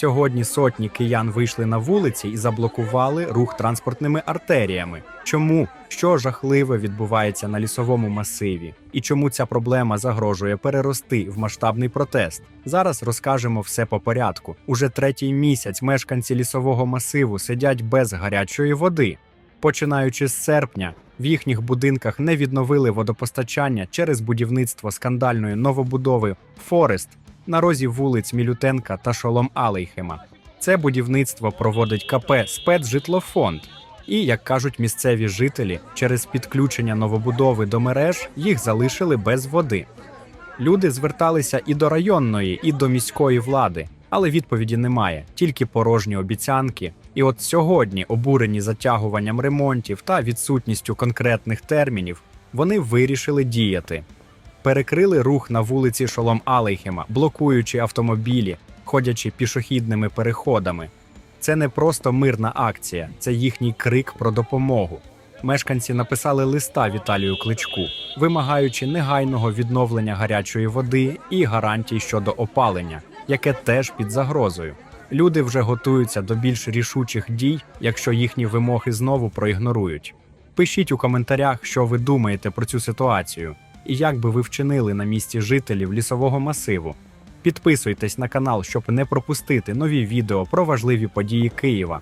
Сьогодні сотні киян вийшли на вулиці і заблокували рух транспортними артеріями. Чому що жахливе відбувається на лісовому масиві, і чому ця проблема загрожує перерости в масштабний протест? Зараз розкажемо все по порядку. Уже третій місяць мешканці лісового масиву сидять без гарячої води. Починаючи з серпня, в їхніх будинках не відновили водопостачання через будівництво скандальної новобудови Форест на розі вулиць Мілютенка та Шолом Алейхема. Це будівництво проводить КП «Спецжитлофонд». І, як кажуть місцеві жителі, через підключення новобудови до мереж їх залишили без води. Люди зверталися і до районної, і до міської влади, але відповіді немає, тільки порожні обіцянки. І от сьогодні, обурені затягуванням ремонтів та відсутністю конкретних термінів, вони вирішили діяти. Перекрили рух на вулиці Шолом Алейхема, блокуючи автомобілі, ходячи пішохідними переходами. Це не просто мирна акція, це їхній крик про допомогу. Мешканці написали листа Віталію Кличку, вимагаючи негайного відновлення гарячої води і гарантій щодо опалення, яке теж під загрозою. Люди вже готуються до більш рішучих дій, якщо їхні вимоги знову проігнорують. Пишіть у коментарях, що ви думаєте про цю ситуацію, і як би ви вчинили на місці жителів лісового масиву. Підписуйтесь на канал, щоб не пропустити нові відео про важливі події Києва.